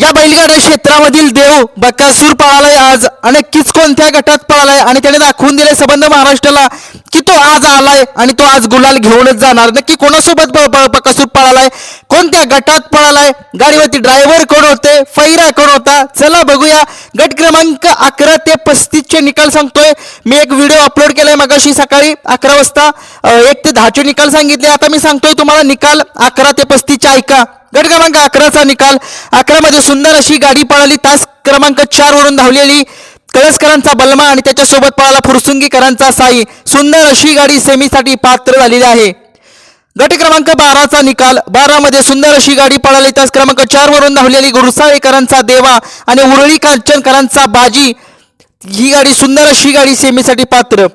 या बैलगाड्या क्षेत्रामधील देव बकासूर पळालाय आज आणि नक्कीच कोणत्या गटात पळालाय आणि त्याने दाखवून दिले संबंध महाराष्ट्राला की तो आज आलाय आणि तो आज गुलाल घेऊनच जाणार. नक्की कोणासोबत बकासूर पळालाय? कोणत्या गटात पळालाय? गाडीवरती ड्रायव्हर कोण होते? फैरा कोण होता? चला बघूया. गट क्रमांक अकरा ते पस्तीसचे निकाल सांगतोय. मी एक व्हिडिओ अपलोड केलाय मगाशी सकाळी अकरा वाजता. एक ते दहाचे निकाल सांगितले. आता मी सांगतोय तुम्हाला निकाल अकरा ते पस्तीसचे ऐका. गट क्रमांक अकराचा निकाल. अकरामध्ये सुंदर अशी गाडी पळाली. तास क्रमांक चार वरून धावलेली कळसकरांचा बलमा आणि त्याच्यासोबत पळाला फुरसुंगीकरांचा साई. सुंदर अशी गाडी सेमीसाठी पात्र झालेली आहे. गट क्रमांक बाराचा निकाल. बारा मध्ये सुंदर अशी गाडी पळाली. तास क्रमांक चार वरून धावलेली गुरुसाळेकरांचा देवा आणि उरळी कांचनकरांचा बाजी. ही गाडी सुंदर अशी गाडी सेमीसाठी पात्र.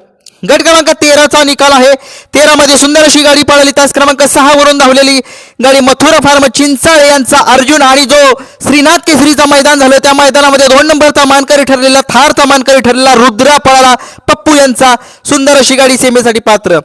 गट क्रमांक तेराचा निकाल आहे. तेरामध्ये सुंदर अशी गाडी पळाली. तास क्रमांक सहा वरून धावलेली गाडी मथुरा फार्म चिंचाळे यांचा अर्जुन आणि जो श्रीनाथ केसरीचा मैदान झालं त्या मैदानामध्ये दोन नंबरचा मानकरी ठरलेला थारचा मानकरी ठरलेला रुद्रा पळाला. पप्पू यांचा सुंदर अशी गाडी सेमीसाठी पात्र.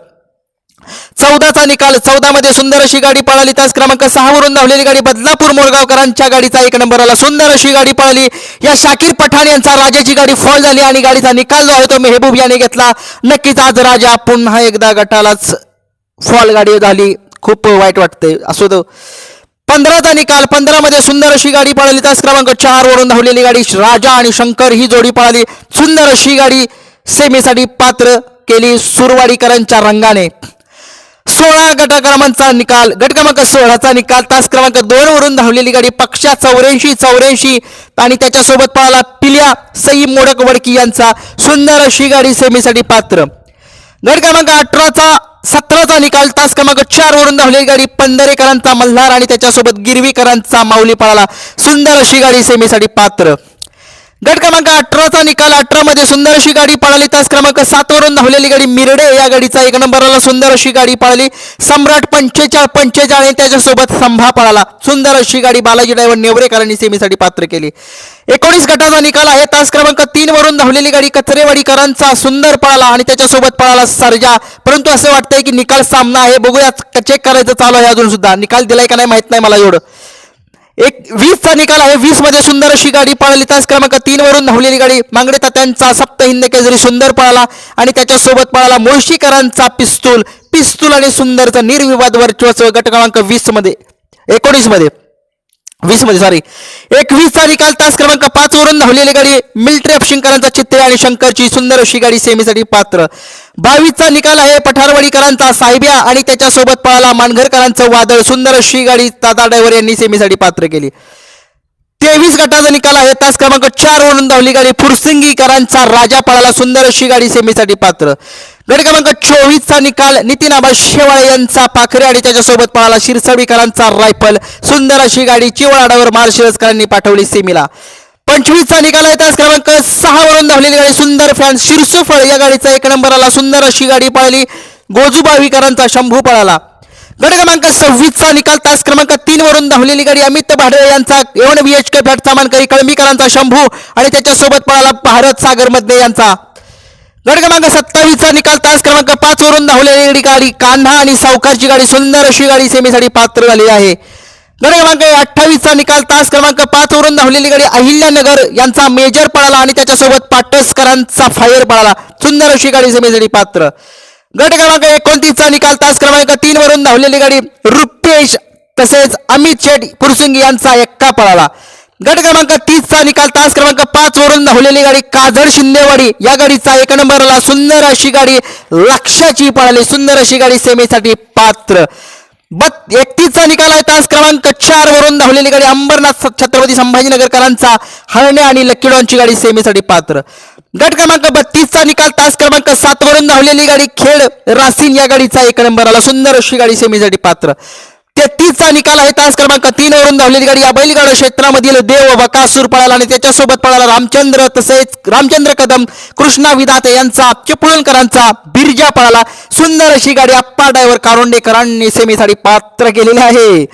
चौदाचा निकाल चौदा मध्ये सुंदर अशी गाडी पळाली. त्याच क्रमांक सहावरून धावलेली गाडी बदलापूर मोरगावकरांच्या गाडीचा एक नंबर आला. सुंदर अशी गाडी पळाली. या शाकीर पठाण यांचा राजाची गाडी फॉल झाली आणि गाडीचा निकाल जो आहे तो मेहबूब याने घेतला. नक्कीच आज राजा पुन्हा एकदा गटालाच फॉल गाडी झाली. खूप वाईट वाटते असो तो पंधराचा निकाल पंधरामध्ये सुंदर अशी गाडी पळाली. तास क्रमांक चार वरून धावलेली गाडी राजा आणि शंकर ही जोडी पळाली. सुंदर अशी गाडी सेमीसाठी पात्र केली सुरवाडीकरांच्या रंगाने. सोळा गटक्रमांचा निकाल गट क्रमांक सोळाचा निकाल तास क्रमांक दोन वरून धावलेली गाडी पक्षा चौऱ्याऐंशी चौऱ्याऐंशी. आणि त्याच्यासोबत पळाला पिल्या सई मोडक वडकी यांचा. सुंदर अशी गाडी सेमीसाठी पात्र. गट क्रमांक अठराचा सतराचा निकाल तास क्रमांक चार वरून धावलेली गाडी पंधरेकरांचा मल्हार आणि त्याच्यासोबत गिरवीकरांचा माऊली पळाला. सुंदर अशी गाडी सेमीसाठी पात्र. गट क्रमांक अठराचा निकाल. अठरा मध्ये सुंदर अशी गाडी पळाली. तास क्रमांक सात वरून धावलेली गाडी मिरडे. या गाडीचा एक नंबरला सुंदर अशी गाडी पळाली. सम्राट पंचेचाळ पंचेचाळ आणि त्याच्यासोबत संभा पळाला. सुंदर अशी गाडी बालाजी ड्रायव्हर नेवरेकरांनी सेमीसाठी पात्र केली. एकोणीस गटाचा निकाल आहे. तास क्रमांक तीन वरून धावलेली गाडी कचरेवाडीकरांचा सुंदर पळाला आणि त्याच्यासोबत पळाला सर्जा. परंतु असं वाटतंय की निकाल सामना आहे. बघूया चेक करायचं चालू आहे अजून सुद्धा. निकाल दिलाय का नाही माहीत नाही मला एवढं. एक वीसचा निकाल आहे. वीसमध्ये सुंदर अशी गाडी पळाली. तास क्रमांक तीन वरून धावलेली गाडी मांगडे तात्यांचा सप्त हिंद केजरी सुंदर पळाला आणि त्याच्यासोबत पळाला मुळशीकरांचा पिस्तूल. पिस्तूल आणि सुंदरचा निर्विवाद वर्चस्व गट क्रमांक वीसमध्ये एकोणीसमध्ये. वीसमध्ये सॉरी एकवीसचा निकाल तास क्रमांक पाच वरून धावलेली गाडी मिल्ट्री अपशिंकरांचा चित्ते आणि शंकरची सुंदर अशी गाडी सेमीसाठी पात्र. बावीसचा निकाल आहे पठारवाडीकरांचा साहेब्या आणि त्याच्यासोबत पळाला मानघरकरांचं वादळ. सुंदर अशी गाडी तादा ड्रायव्हर यांनी सेमीसाठी पात्र केली. तेवीस गटाचा निकाल आहे. तास क्रमांक चार वरून धावली गाडी फुरसिंगीकरांचा राजा पळाला सुंदर अशी गाडी सेमीसाठी पात्र. गट क्रमांक चोवीसचा निकाल नितीन आबा शेवाळे यांचा पाखरे आणि त्याच्यासोबत पळाला शिरसवीकरांचा रायफल. सुंदर अशी गाडी चिवळाडावर मार्शिरसकरांनी पाठवली सेमीला. पंचवीसचा निकाल आहे. तास क्रमांक सहा वरून धावलेली गाडी सुंदर फॅन शिरसुफळ. या गाडीचा एक नंबर आला सुंदर अशी गाडी पळाली. गोजूबावीकरांचा शंभू पळाला. गट क्रमांक सव्वीसचा निकाल तास क्रमांक तीन वरून धावलेली गाडी अमित भाडे यांचा एवन व्ही एच के फ्लॅट सामानकरी कळंबीकरांचा शंभू आणि त्याच्यासोबत पळाला भारत सागरमध्ये यांचा. गट क्रमांक सत्तावीसचा निकाल तास क्रमांक पाच वरून धावलेली गाडी कान्हा आणि सावकारची गाडी सुंदर अशी गाडी सेमीसाठी पात्र झाली आहे. गट क्रमांक अठ्ठावीसचा निकाल तास क्रमांक पाच वरून धावलेली गाडी अहिल्यानगर यांचा मेजर पळाला आणि त्याच्यासोबत पाटसकरांचा फायर पळाला. सुंदर अशी गाडी सेमीसाठी पात्र. गट क्रमांक एकोणतीसचा निकाल तास क्रमांक तीन वरून धावलेली गाडी रुपेश तसेच अमित शेट पुरसुंगी यांचा एक्का पळाला. गट क्रमांक तीसचा निकाल तास क्रमांक पाच वरून धावलेली गाडी काजळ शिंदेवाडी. या गाडीचा एक नंबरला सुंदर अशी गाडी लक्षाची पळाली. सुंदर अशी गाडी सेमीसाठी पात्र. बत एकतीसचा निकाल आहे. तास क्रमांक चार वरून धावलेली गाडी अंबरनाथ छत्रपती संभाजीनगरकरांचा हरणे आणि लक्कीडॉनची गाडी सेमीसाठी पात्र. गट क्रमांक बत्तीसचा निकाल तास क्रमांक सात वरून धावलेली गाडी खेड रासीन या गाडीचा एक नंबर आला सुंदर अशी गाडी सेमीसाठी पात्र. तेहतीसचा निकाल आहे. तास क्रमांक तीन वरून धावलेली गाडी या बैलगाडा क्षेत्रामधील देव बकासूर पळाला आणि त्याच्यासोबत पळाला रामचंद्र तसेच रामचंद्र कदम कृष्णा विधाते यांचा चिपळूणकरांचा बिरजा पळाला. सुंदर अशी गाडी अप्पा ड्रायव्हर कारोंडेकरांनी सेमीसाठी पात्र केलेली आहे.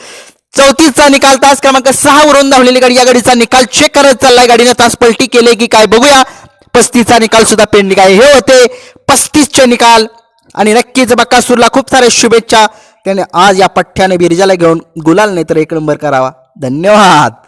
चौतीसचा निकाल तास क्रमांक सहा वरून धावलेली गाडी या गाडीचा निकाल चेक करत चाललाय. गाडीनं तास पलटी केले की काय बघूया. पस्तीसचा निकाल सुद्धा पेंडिंग आहे. हे होते पस्तीसचे निकाल. आणि नक्कीच बक्कासूरला खूप साऱ्या शुभेच्छा त्याने आज या पठ्ठ्याने बिरजाला घेऊन गुलाल नाही तर एक नंबर करावा. धन्यवाद.